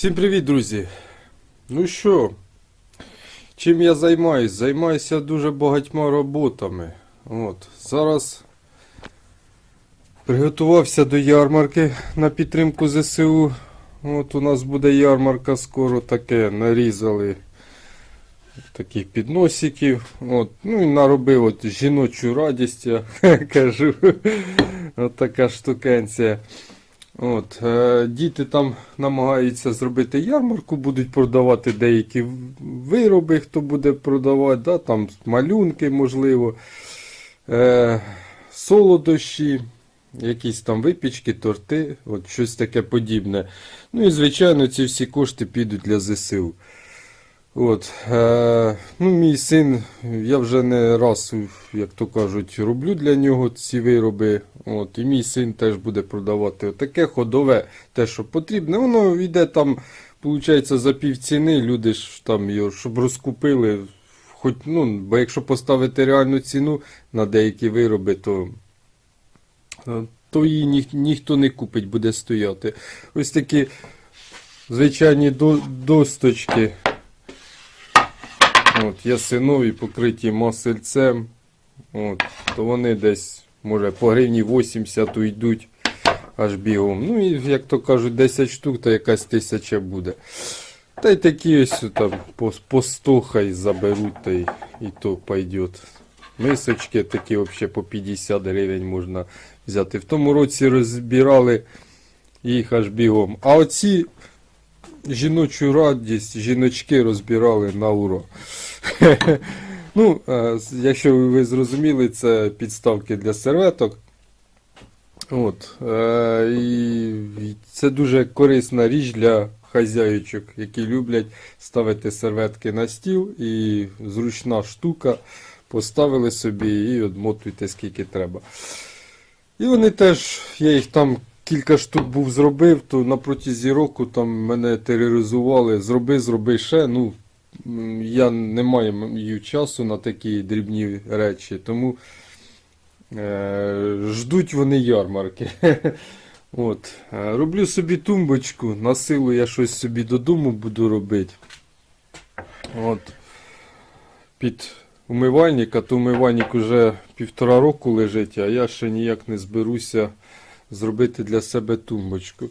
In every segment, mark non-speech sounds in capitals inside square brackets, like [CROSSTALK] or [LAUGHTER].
Всім привіт, друзі! Ну що, чим я займаюсь? Займаюся дуже багатьма роботами. От, зараз приготувався до ярмарки на підтримку ЗСУ. От у нас буде ярмарка скоро таке, нарізали таких підносиків. От, ну і наробив от жіночу радість, я [LAUGHS] кажу. От така штукенція. От, е, діти там намагаються зробити ярмарку, будуть продавати деякі вироби, хто буде продавати, да, там малюнки, можливо, е, солодощі, якісь там випічки, торти, от щось таке подібне. Ну і, звичайно, ці всі кошти підуть для ЗСУ. От, е, ну, мій син, я вже не раз, як то кажуть, роблю для нього ці вироби. От, і мій син теж буде продавати таке ходове, те, що потрібне. Воно йде там, виходить, за півціни. Люди ж там його, щоб розкупили. Хоч, ну, бо якщо поставити реальну ціну на деякі вироби, то, е, то її ніх, ніхто не купить, буде стояти. Ось такі звичайні до, досточки. От, ясинові покриті масельцем. От, то вони десь, може, по гривні 80 уйдуть аж бігом. Ну і, як то кажуть, 10 штук, то якась тисяча буде. Та й такі ось там по, по 100 хай заберуть, та й і то пойдет. Мисочки такі взагалі по 50 гривень можна взяти. В тому році розбирали їх аж бігом. А оці жіночу радість жіночки розбирали на уро. [LAUGHS] ну, е, якщо ви зрозуміли, це підставки для серветок. От, е, і це дуже корисна річ для хазяючок, які люблять ставити серветки на стіл і зручна штука. Поставили собі і одмотуйте скільки треба. І вони теж, я їх там кілька штук був зробив, то на протязі року там мене тероризували. Зроби, зроби ще. Ну, я не маю часу на такі дрібні речі, тому е, ждуть вони ярмарки. [LAUGHS] От. Е, Роблю собі тумбочку, на силу я щось собі додому буду робити. От. Під умивальник, а то умивальник уже півтора року лежить, а я ще ніяк не зберуся зробити для себе тумбочку.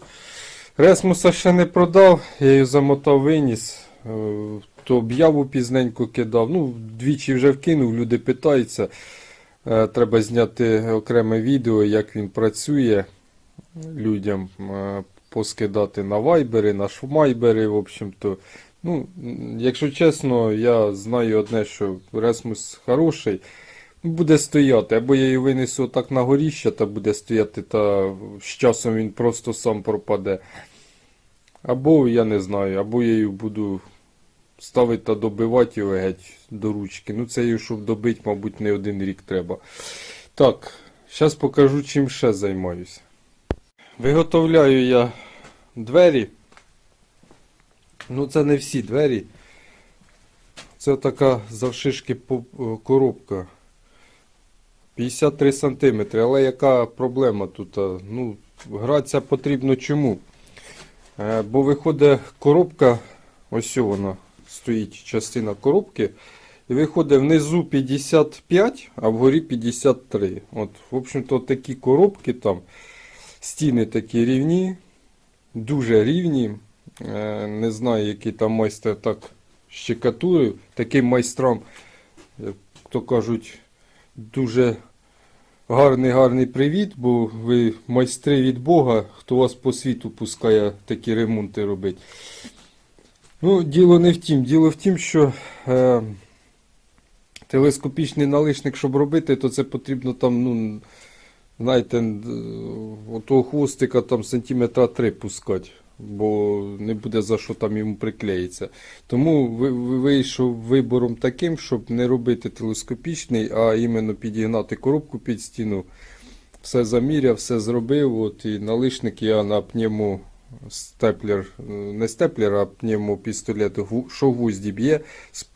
Ресмуса ще не продав, я її замотав виніс, е, то об'яву пізненько кидав. Ну, двічі вже вкинув, люди питаються. Е, Треба зняти окреме відео, як він працює людям, е, поскидати на вайбери, на шмайбери, в общем-то. Ну, якщо чесно, я знаю одне, що Ресмус хороший. Буде стояти, або я її винесу так на горіще, та буде стояти, та з часом він просто сам пропаде. Або я не знаю, або я її буду ставити та добивати його геть до ручки. Ну це її, щоб добити, мабуть, не один рік треба. Так, зараз покажу, чим ще займаюся. Виготовляю я двері. Ну, це не всі двері. Це така завшишки коробка. 53 см. Але яка проблема тут? Ну, гратися потрібно чому? Е, Бо виходить коробка, ось вона стоїть частина коробки. І виходить внизу 55, а вгорі 53. От, в общем-то, такі коробки там, стіни такі рівні, дуже рівні. Е, Не знаю, який там майстер так щекатурив. Таким майстрам, як то кажуть, дуже гарний гарний привіт, бо ви майстри від Бога, хто вас по світу пускає такі ремонти робити. Ну, діло не в тім. Діло в тім, що е, телескопічний налишник, щоб робити, то це потрібно там, ну, знаєте, д- отого хвостика там сантиметра 3 пускати, бо не буде за що там йому приклеїться. Тому ви- ви- вийшов вибором таким, щоб не робити телескопічний, а іменно підігнати коробку під стіну. Все заміряв, все зробив. От, і налишник я на пневмо степлер, е, не степлер, а пневмопістолет, що гвозді б'є,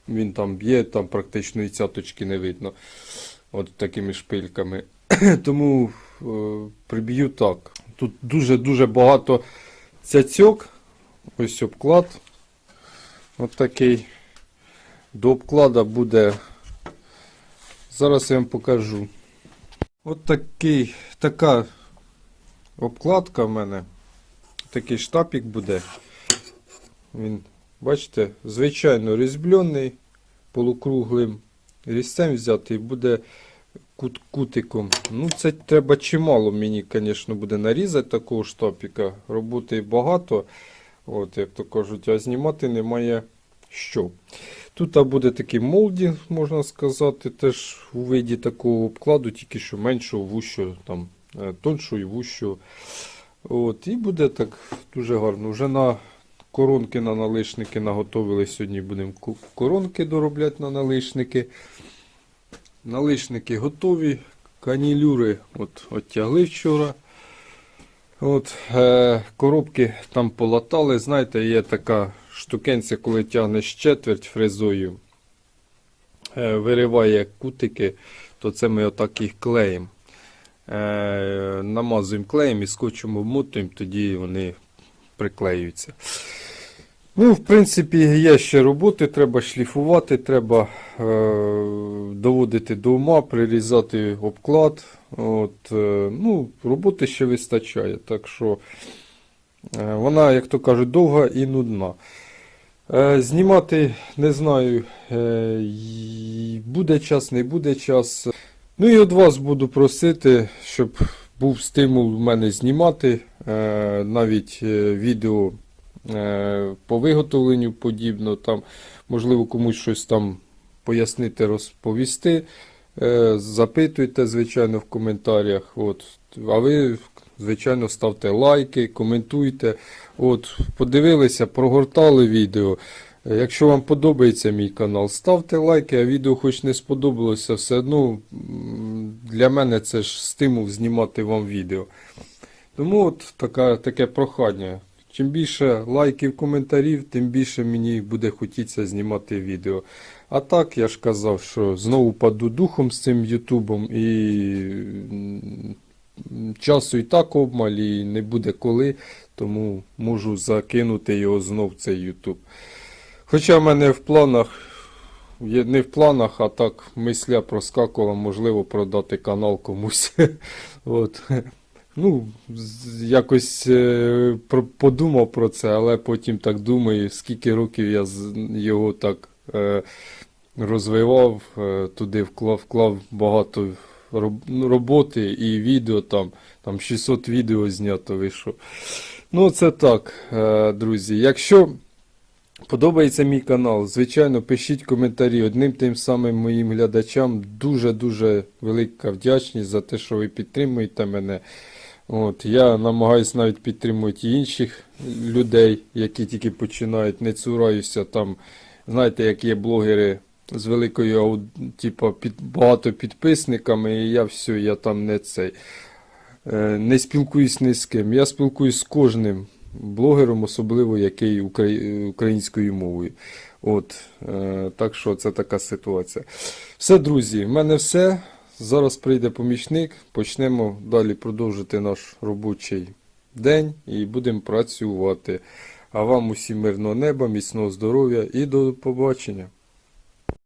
він там б'є, там практично і цяточки не видно. От такими шпильками. [CLEARS THROAT] Тому е, приб'ю так. Тут дуже-дуже багато цяцьок ось обклад. От такий. До обклада буде. Зараз я вам покажу. От такий, така обкладка в мене. Такий штапік буде. Він, бачите, звичайно різьблений, полукруглим різцем взятий буде кут, кутиком. Ну, це треба чимало мені, звісно, буде нарізати такого штапіка. Роботи багато. От, як то кажуть, а знімати немає що. Тут буде такий молдінг, можна сказати, теж у виді такого обкладу, тільки що меншого, вущого, там, е, тоншого і вущого. От, і буде так дуже гарно. Вже на коронки на налишники наготовили. Сьогодні будемо коронки доробляти на налишники. Налишники готові. Канілюри от, оттягли вчора. От, е, коробки там полатали. Знаєте, є така штукенця, коли тягнеш четверть фрезою, е, вириває кутики, то це ми отак їх клеїмо. Е, намазуємо клеєм і скотчем обмотуємо, тоді вони приклеюються. Ну, в принципі, є ще роботи, треба шліфувати, треба е, доводити до ума, прирізати обклад. От, е, ну, роботи ще вистачає. Так що е, вона, як то кажуть, довга і нудна. Е, знімати не знаю, е, буде час, не буде час. Ну і від вас буду просити, щоб був стимул в мене знімати е, навіть е, відео е, по виготовленню подібно. Там, можливо, комусь щось там пояснити, розповісти. Запитуйте, звичайно, в коментарях. От. А ви, звичайно, ставте лайки, коментуйте. От, подивилися, прогортали відео. Якщо вам подобається мій канал, ставте лайки, а відео хоч не сподобалося, все одно для мене це ж стимул знімати вам відео. Тому от така, таке прохання. Чим більше лайків, коментарів, тим більше мені буде хотітися знімати відео. А так, я ж казав, що знову паду духом з цим Ютубом і часу і так обмаль, і не буде коли, тому можу закинути його знов цей Ютуб. Хоча в мене в планах, не в планах, а так мисля проскакувала, можливо, продати канал комусь. [LAUGHS] От. Ну, якось е, подумав про це, але потім так думаю, скільки років я його так е, розвивав, е, туди вклав, вклав багато роботи і відео там, там 600 відео знято вийшло. Ну, це так, друзі. Якщо подобається мій канал, звичайно, пишіть коментарі. Одним тим самим моїм глядачам дуже-дуже велика вдячність за те, що ви підтримуєте мене. От, я намагаюся навіть підтримувати інших людей, які тільки починають, не цураюся там. Знаєте, як є блогери з великою типу, під, багато підписниками, і я все, я там не цей. Е, не спілкуюсь ні з ким. Я спілкуюсь з кожним блогером, особливо який українською мовою. От, е, так що це така ситуація. Все, друзі, в мене все. Зараз прийде помічник, почнемо далі продовжити наш робочий день і будемо працювати. А вам усім мирного неба, міцного здоров'я і до побачення.